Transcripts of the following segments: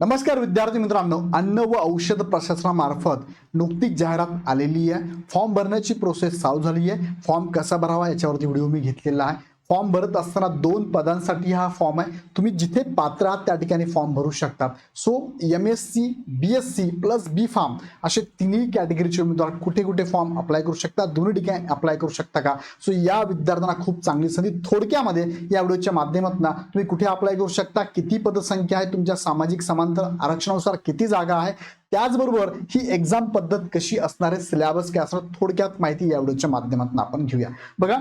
नमस्कार विद्यार्थी मित्रांनो अन्न व औषध प्रशासनामार्फत नुकतीच जाहिरात आलेली आहे. फॉर्म भरण्याची प्रोसेस चालू झाली आहे. फॉर्म कसा भरावा याच्यावरती व्हिडिओ मी घेतलेला आहे. फॉर्म भरत असताना दोन पदांसाठी हा फॉर्म आहे. तुम्ही जिथे पात्र आहात त्या ठिकाणी फॉर्म भरू शकतात. So M S C B S C plus B form असे तिन्ही कॅटेगरीचे उमेदवार कुठे कुठे फॉर्म अप्लाय करू शकता? दोन्ही ठिकाणी अप्लाय करू शकता का? सो या विद्यार्थ्यांना खूप चांगली संधी थोडक्यामध्ये या व्हिडिओच्या माध्यमातून तुम्ही कुठे अप्लाय करू शकता? किती पदसंख्या आहे? तुमच्या सामाजिक समांतर आरक्षणानुसार किती जागा आहे? त्याचबरोबर ही एक्झाम पद्धत कशी असणार आहे सिलेबस काय असणार थोडक्यात माहिती या व्हिडिओच्या माध्यमातून आपण घेऊया. बघा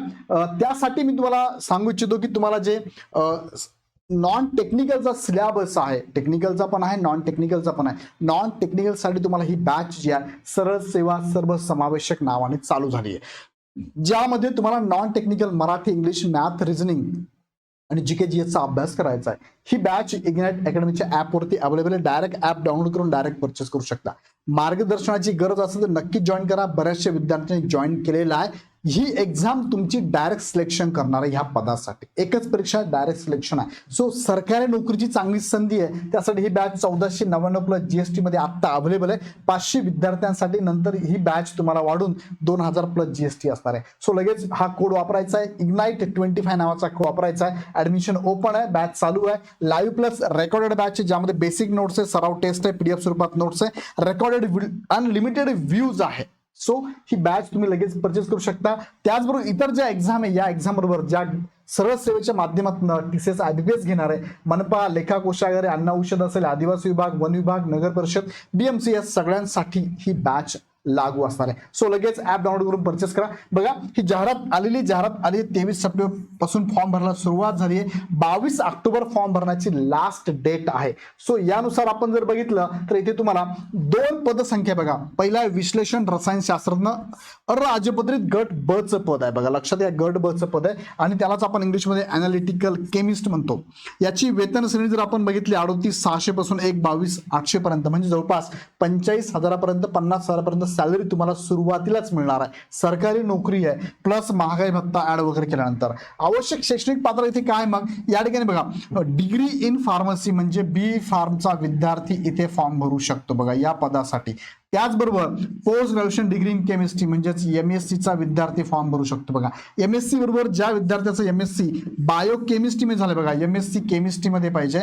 त्यासाठी मी तुम्हाला सांगू इच्छितो की तुम्हाला जे नॉन टेक्निकलचा सिलेबस आहे टेक्निकलचा पण आहे नॉन टेक्निकलचा पण आहे नॉन टेक्निकलसाठी तुम्हाला ही बॅच जी आहे सरळ सेवा सर्व समावेशक नावाने चालू झाली आहे. ज्यामध्ये तुम्हाला non technical Marathi English math reasoning आणि जी के जी एसचा अभ्यास करायचा आहे ही बॅच इग्नाइट अकॅडमीच्या ॲपवरती अवेलेबल आहे. डायरेक्ट ॲप डाउनलोड करून डायरेक्ट परचेस करू शकता. मार्गदर्शनाची गरज असेल तर नक्की जॉईन करा. बऱ्याचशा विद्यार्थ्यांनी जॉईन केलेलं आहे. ही एक्झाम तुमची डायरेक्ट सिलेक्शन करणार आहे ह्या पदासाठी. एकच परीक्षा डायरेक्ट सिलेक्शन आहे. सो सरकारी नोकरीची चांगली संधी आहे. त्यासाठी ही बॅच चौदाशे नव्याण्णव प्लस जीएसटी मध्ये आत्ता अवेलेबल आहे. पाचशे विद्यार्थ्यांसाठी नंतर ही बॅच तुम्हाला वाढून दोन हजार प्लस जीएसटी असणार आहे. सो लगेच हा कोड वापरायचा आहे. इग्नाईट ट्वेंटी फाय नावाचा कोड वापरायचा आहे. ऍडमिशन ओपन आहे. बॅच चालू आहे. लाईव्ह प्लस रेकॉर्डेड बॅच आहे ज्यामध्ये बेसिक नोट्स आहे. सराव टेस्ट आहे. पीडीएफ स्वरूपात नोट्स आहे. रेकॉर्डेड अनलिमिटेड व्ह्यूज आहे. सो ही बॅच तुम्ही लगेच परचेस करू शकता. त्याचबरोबर इतर ज्या एक्झाम आहे या एक्झाम बरोबर ज्या सरळ सेवेच्या माध्यमातून टी सी एस आयबीपीएस घेणार आहे. मनपा लेखा कोशागारे अन्न औषध असेल आदिवासी विभाग वन विभाग नगर परिषद बीएमसी या सगळ्यांसाठी ही बॅच लागू असणार आहे. सो लगेच ऍप डाउनलोड करून परचेस करा. बघा ही जाहिरात आलेली जाहिरात आली तेवीस सप्टेंबरपासून फॉर्म भरायला सुरुवात झाली आहे. बावीस ऑक्टोबर फॉर्म भरण्याची लास्ट डेट आहे. सो यानुसार आपण जर बघितलं तर इथे तुम्हाला दोन पदसंख्या बघा. पहिला विश्लेषण रसायनशास्त्रज्ञ राजपत्रित गट ब च पद आहे. बघा लक्षात या गट ब च पद आहे. आणि त्यालाच आपण इंग्लिशमध्ये अनालिटिकल केमिस्ट म्हणतो. याची वेतन श्रेणी जर आपण बघितली अडोतीस सहाशे पासून एक बावीस आठशे पर्यंत म्हणजे जवळपास पंचेचाळीस हजारापर्यंत पन्नास हजारापर्यंत सॅलरी तुम्हाला सुरुवातीलाच मिळणार आहे. सरकारी नोकरी आहे प्लस महागाई भत्ता ऍड वगैरे केल्यानंतर. आवश्यक शैक्षणिक पात्र इथे काय मग? या ठिकाणी बघा डिग्री इन फार्मसी म्हणजे बी फार्मचा विद्यार्थी इथे फॉर्म भरू शकतो बघा या पदासाठी. त्याचबरोबर post graduation degree in chemistry म्हणजेच एम एस सीचा विद्यार्थी फॉर्म भरू शकतो बघा. एम एस सी बरोबर ज्या विद्यार्थ्याचं एम एस सी बायो केमिस्ट्रीमध्ये झालं बघा. एम एस सी केमिस्ट्रीमध्ये पाहिजे.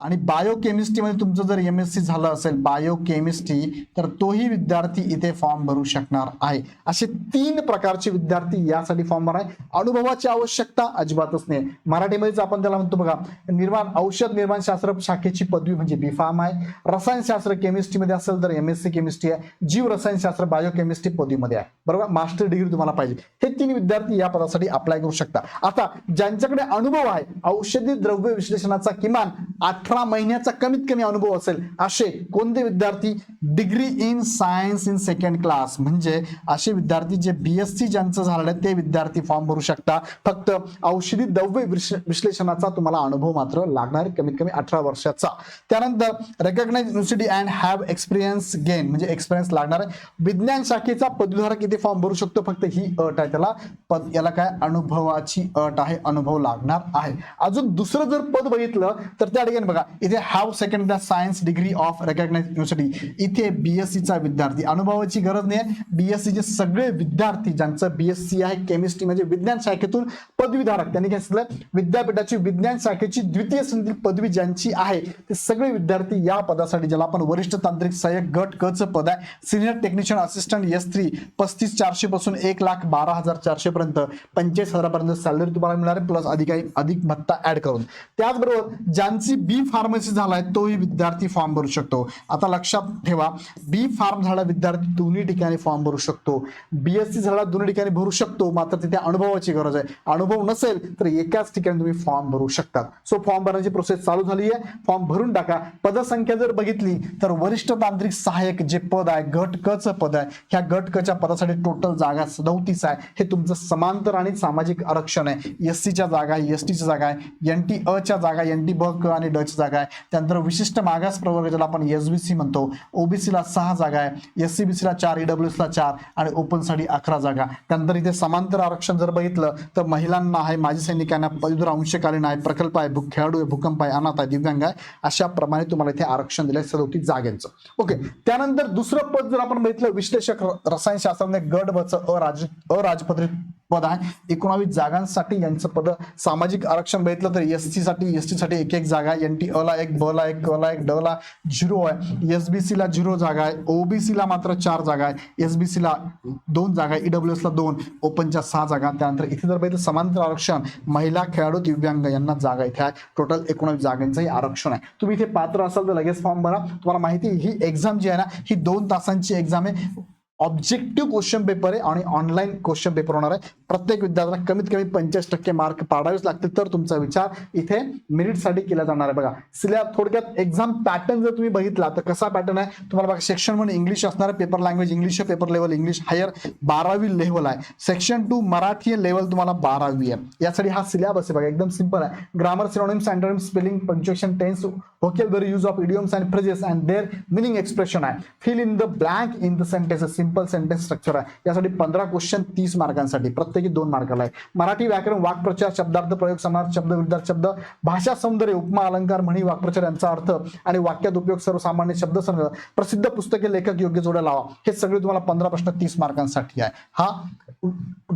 आणि बायोकेमिस्ट्रीमध्ये तुमचं जर एम एस सी झालं असेल बायो केमिस्ट्री तर तोही विद्यार्थी इथे फॉर्म भरू शकणार आहे. असे तीन प्रकारचे विद्यार्थी यासाठी फॉर्म भराय अनुभवाची आवश्यकता अजिबातच नाही. मराठीमध्येच आपण त्याला म्हणतो बघा निर्माण औषध निर्माण शास्त्र शाखेची पदवी म्हणजे बी फार्म आहे. रसायनशास्त्र केमिस्ट्रीमध्ये असेल तर एम एस सी केमिस्ट्री आहे. जीव रसायनशास्त्र बायो केमिस्ट्री पदवीमध्ये आहे. बरोबर? मास्टर डिग्री तुम्हाला पाहिजे. हे तीन विद्यार्थी या पदासाठी अप्लाय करू शकता. आता ज्यांच्याकडे अनुभव आहे औषधी द्रव्य विश्लेषणाचा किमान अठरा महिन्याचा कमीत कमी अनुभव असेल असे कोणते विद्यार्थी degree in science in second class म्हणजे असे विद्यार्थी जे बीएससी ज्यांचं झालेलं आहे ते विद्यार्थी फॉर्म भरू शकता. फक्त औषधी द्रव्य विश्लेषणाचा तुम्हाला अनुभव मात्र लागणार आहे, कमीत कमी अठरा वर्षाचा. त्यानंतर recognise university and have experience gain म्हणजे एक्सपिरियन्स लागणार आहे. विज्ञान शाखेचा पदवीधारक किती फॉर्म भरू शकतो? फक्त ही अट आहे. त्याला पद याला काय? अनुभवाची अट आहे. अनुभव लागणार आहे. अजून दुसरं जर पद बघितलं तर त्या अडगेन बघा इथे have second the science degree of recognise university इथे बीएससी चा विद्यार्थी. अनुभवाची गरज नाही बीएससी चे सगळे विद्यार्थी ज्यांचं बीएससी आहे केमिस्ट्री म्हणजे विज्ञान शाखेतून पदवीधारक त्यांनी काय सांगितलं? विद्यापीठाची विज्ञान शाखेची द्वितीय संधी पदवी ज्यांची आहे ते सगळे विद्यार्थी या पदासाठी ज्याला आपण वरिष्ठ तांत्रिक सहाय्यक गट क पद आहे. Senior technician assistant S three पस्तीस चारशे पासून एक लाख बारा हजार चारशे पर्यंत पंचेचाळीस हजारापर्यंत सॅलरी तुम्हाला मिळणार आहे प्लस अधिक अधिक भत्ता ऍड करून. त्याचबरोबर ज्यांची बी फार्मसी झालाय तोही विद्यार्थी फॉर्म भरू शकतो. आता लक्षात ठेवा बी फार्म झाला विद्यार्थी दोन्ही ठिकाणी फॉर्म भरू शकतो. बीएससी झाला दोन्ही ठिकाणी भरू शकतो मात्र तिथे अनुभवाची गरज आहे. अनुभव नसेल तर एकाच ठिकाणी तुम्ही फॉर्म भरू शकतात. सो फॉर्म भरण्याची प्रोसेस चालू झाली आहे फॉर्म भरून टाका. पदसंख्या जर बघितली तर वरिष्ठ तांत्रिक सहाय्यक जे पद आहे गट क पद आहे ह्या गट कच्या पदासाठी टोटल जागा सदौतीस आहे. हे तुमचं समांतर आणि सामाजिक आरक्षण आहे. एस जागा आहे एस टीच्या जागा आहे. एन टी अ च्या जागा एन टी ब क आणि आणि डच जागा आहे. त्यानंतर विशिष्ट मागास प्रवर्ग ज्याला आपण एस बी सी म्हणतो. ओबीसीला सहा जागा आहे. एस सी बी सीला चार ईडब्ल्यूएसला चार आणि ओपनसाठी अकरा जागा. त्यानंतर इथे समांतर आरक्षण जर बघितलं तर महिलांना आहे माजी सैनिकांना पदवीधर अंशकालीन आहे प्रकल्प आहे भू- खेळाडू आहे भूकंप आहे अनाथ आहे दिव्यांग आहे अशा प्रमाणे तुम्हाला इथे आरक्षण दिलं आहे सदोतीस जागेचं. ओके. त्यानंतर दुसरं पद जर आपण बघितलं विश्लेषक रसायनशास्त्राने रसायनशास्त्रामध्ये गट बचं अराज अराजपत्रित पद आहे. एकोणावीस जागांसाठी यांचं पद सामाजिक आरक्षण बघितलं तर एस सी साठी एस टी साठी एक एक जागा आहे. एन टी अ ला एक ब ला एक क ला एक ड ला झिरो आहे. एस बी सी ला झिरो जागा आहे. ओबीसी ला मात्र चार जागा आहे. एस बी सी ला दोन जागा आहे. ईडब्ल्यू एस ला दोन ओपनच्या सहा जागा त्यानंतर इथे जर बघितलं समांतर आरक्षण महिला खेळाडू दिव्यांग यांना जागा इथे आहे. टोटल एकोणावीस जागांचंही आरक्षण आहे. तुम्ही इथे पात्र असाल तर लगेच फॉर्म भरा. तुम्हाला माहिती आहे, ही एक्झाम जी आहे ना ही दोन तासांची एक्झाम आहे. ऑब्जेक्टिव्ह क्वेश्चन पेपर आहे आणि ऑनलाईन क्वेश्चन पेपर होणार आहे. प्रत्येक विद्यार्थ्याला कमीत कमी पंचेचाळीस टक्के मार्क पाडावेच लागतील. तर तुमचा विचार इथे मेरिटसाठी केला जाणार आहे. बघा सिल्या थोडक्यात एक्झाम पॅटर्न जर तुम्ही बघितला तर कसा पॅटर्न आहे? तुम्हाला बघा सेक्शन वन इंग्लिश असणार आहे paper language English paper level English higher बारावी लेवल आहे. सेक्शन टू मराठी लेवल तुम्हाला बारावी आहे. यासाठी हा सिलेबस आहे बघा एकदम सिंपल आहे. Grammar synonyms antonyms spelling punctuation tense vocabulary use of idioms and phrases and their meaning expression आहे. Fill in the blank in the sentence simple sentence structure आहे. यासाठी पंधरा क्वेश्चन तीस मार्कांसाठी प्रत्येकी दोन मार्काला आहे मराठी व्याकरण वाक्प्रचार शब्दार्थ प्रयोग समाज शब्द विरुद्धार्थ शब्द भाषा सौंदर्य उपमा अलंकार म्हणी वाक्प्रचार यांचा अर्थ आणि वाक्यात उपयोग सर्वसामान्य शब्द संग्रह प्रसिद्ध पुस्तके लेखक योग्य जोड्या लावा. हे सगळे तुम्हाला पंधरा प्रश्न तीस मार्कांसाठी आहे. हा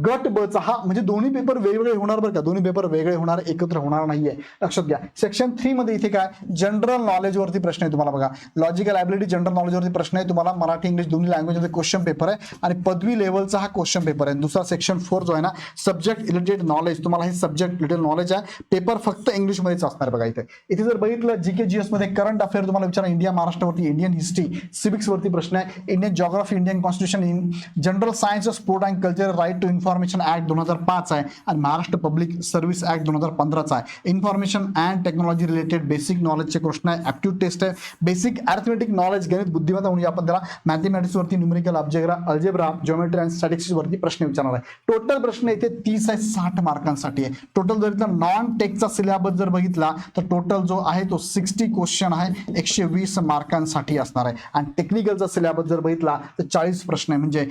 गट ब चा हा म्हणजे दोन्ही पेपर वेगवेगळे होणार बरं का? दोन्ही पेपर वेगळे होणार एकत्र होणार नाहीये. लक्षात घ्या. सेक्शन थ्री मध्ये इथे काय? जनरल नॉलेज वरती प्रश्न आहे तुम्हाला बघा. लॉजिकल ॲबिलिटी जनरल नॉलेजवरती प्रश्न आहे. तुम्हाला मराठी इंग्लिश दोन्ही लँग्वेजमध्ये क्वेश्चन पेपर आहे. आणि पदवी लेवलचा हा क्वेश्चन पेपर आहे. दुसरा सेक्शन फोर जो आहे ना सब्जेक्ट रिलेटेड नॉलेज तुम्हाला हे सब्जेक्ट रिलेटेड नॉलेज आहे. पेपर फक्त इंग्लिश मध्येच असणार बघा इथे. इथे जर बघितलं जी के जी एसमध्ये करंट अफेअर तुम्हाला विचारा. इंडिया महाराष्ट्रावरती इंडियन हिस्ट्री सिविक्स वरती प्रश्न आहे. Indian geography Indian constitution in general science sport and culture right to information act दोन हजार पाच आहे. आणि महाराष्ट्र पब्लिक सर्व्हिस ऍक्ट दोन हजार पंधराचा आहे. Information and technology related basic नॉलेजचे प्रश्न आहे. ऍप्ट्यूड टेस्ट आहे. बेसिक अर्थमेटिक नॉलेज गणित बुद्धिमत्ता म्हणजे आपण त्याला मॅथमॅटिक्स वरती न्यूमेरिकल अब्जेग्रा अल्जेब्रा ज्योमेट्री अँड स्टॅटिक्स वरती प्रश्न विचारणार आहे. टोटल प्रश्न इथे तीस आहे साठ मार्कांसाठी आहे. टोटल जर इथला नॉन टेकचा सिलेबस जर बघितला तर टोटल जो आहे तो सिक्स्टी क्वेश्चन आहे एकशे वीस मार्कांसाठी असणार आहे. आणि टेक्निकलचा सिलेबस जर बघितला तर चाळीस प्रश्न आहे. म्हणजे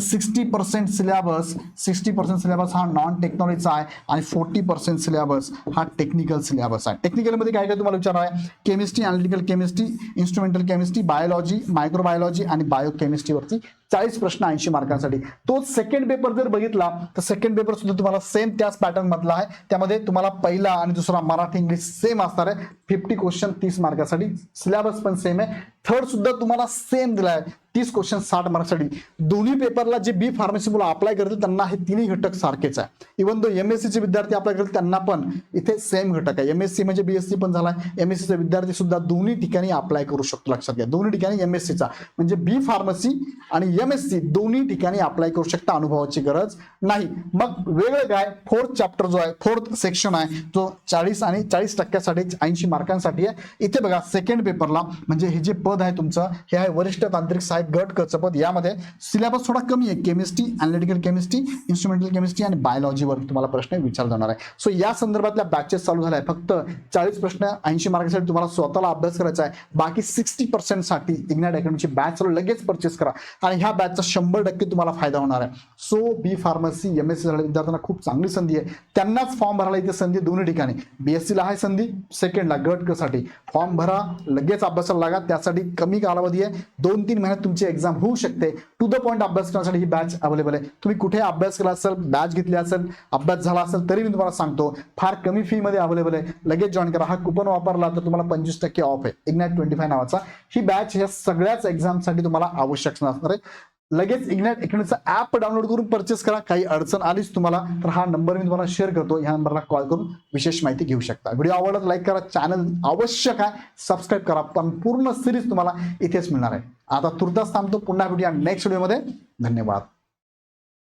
sixty percent syllabus sixty percent syllabus हा नॉन टेक्नॉलॉजीचा आहे. आणि फोर्टी पर्सेंट सिलेबस हा टेक्निकल सिलेबस आहे. टेक्निकलमध्ये काय काय तुम्हाला विचार आहे? Chemistry analytical chemistry instrumental chemistry biology microbiology आणि बायोकेमिस्ट्रीवरती चाळीस प्रश्न ऐंशी मार्कांसाठी. तो सेकंड पेपर जर बघितला तर सेकंड पेपर सुद्धा तुम्हाला सेम त्याच पॅटर्न मधला आहे. त्यामध्ये तुम्हाला पहिला आणि दुसरा मराठी इंग्लिश सेम असणार आहे. फिफ्टी क्वेश्चन तीस मार्कासाठी. सिलेबस पण सेम आहे. थर्ड सुद्धा तुम्हाला सेम दिला आहे. तीस क्वेश्चन साठ मार्कसाठी. दोन्ही पेपरला जे बी फार्मसी मुलं अप्लाय करतील त्यांना हे तिन्ही घटक सारखेच आहे. इव्हन दो एम एस सीचे विद्यार्थी अप्लाय करतील त्यांना पण इथे सेम घटक आहे. एम एस सी म्हणजे बी एस सी पण झाला एम एस सीचा विद्यार्थी सुद्धा दोन्ही ठिकाणी अप्लाय करू शकतो. लक्षात घ्या. दोन्ही ठिकाणी एम एस सीचा म्हणजे बी फार्मसी आणि एम एस सी दोन्ही ठिकाणी अप्लाय करू शकता अनुभवाची गरज नाही. मग वेगळं काय? फोर्थ चॅप्टर जो आहे फोर्थ सेक्शन आहे तो चाळीस आणि चाळीस टक्क्यासाठी ऐंशी मार्कांसाठी आहे. इथे बघा सेकंड पेपरला म्हणजे हे जे पद आहे तुमचं हे आहे वरिष्ठ तांत्रिक सहाय्यक गट कचं पद यामध्ये सिलेबस थोडा कमी आहे. Chemistry analytical chemistry instrumental chemistry आणि बायोलॉजीवर तुम्हाला प्रश्न विचारला जाणार आहे. सो या संदर्भातल्या बॅचेस चालू झाल्या. आहे फक्त चाळीस प्रश्न ऐंशी मार्कासाठी तुम्हाला स्वतःला अभ्यास करायचा आहे. बाकी सिक्स्टी पर्सेंटसाठी इग्नॅट अकॅडमीची बॅच चालू लगेच परचेस करा. आणि ह्या बॅचचा शंभर टक्के तुम्हाला फायदा होणार आहे. So B pharmacy M S C झालेल्या विद्यार्थ्यांना खूप चांगली संधी आहे. त्यांनाच फॉर्म भरायला इथे संधी दोन्ही ठिकाणी. बीएससीला आहे संधी सेकंडला गट क साठी. फॉर्म भरा लगेच अभ्यासाला लागा. त्यासाठी कमी कालावधी आहे. दोन तीन महिन्यात तुमची एक्झाम होऊ शकते. टू द पॉईंट अभ्यास करण्यासाठी ही बॅच अवेलेबल आहे. तुम्ही कुठे अभ्यास केला असेल बॅच घेतली असेल अभ्यास झाला असेल तरी मी तुम्हाला सांगतो फार कमी फी मध्ये अवेलेबल आहे. लगेच जॉईन करा. हा कुपन वापरला तर तुम्हाला पंचवीस टक्के ऑफ आहे. इग्नॅट ट्वेंटी फाय नावाचा. ही बॅच ह्या सगळ्याच एक्झामसाठी तुम्हाला आवश्यक असणार आहे. लगेच इग्नॅट अकॅडमीचा ऍप डाउनलोड करून परचेस करा. काही अडचण आलीच तुम्हाला तर हा नंबर मी तुम्हाला शेअर करतो. ह्या नंबरला कॉल करून विशेष माहिती घेऊ शकता. व्हिडिओ आवडला तर लाईक करा. चॅनल आवश्यक आहे सबस्क्राईब करा. पण पूर्ण सिरीज तुम्हाला इथेच मिळणार आहे. आता तुर्तास थांबतो. पुन्हा भेटूया नेक्स्ट व्हिडिओमध्ये धन्यवाद.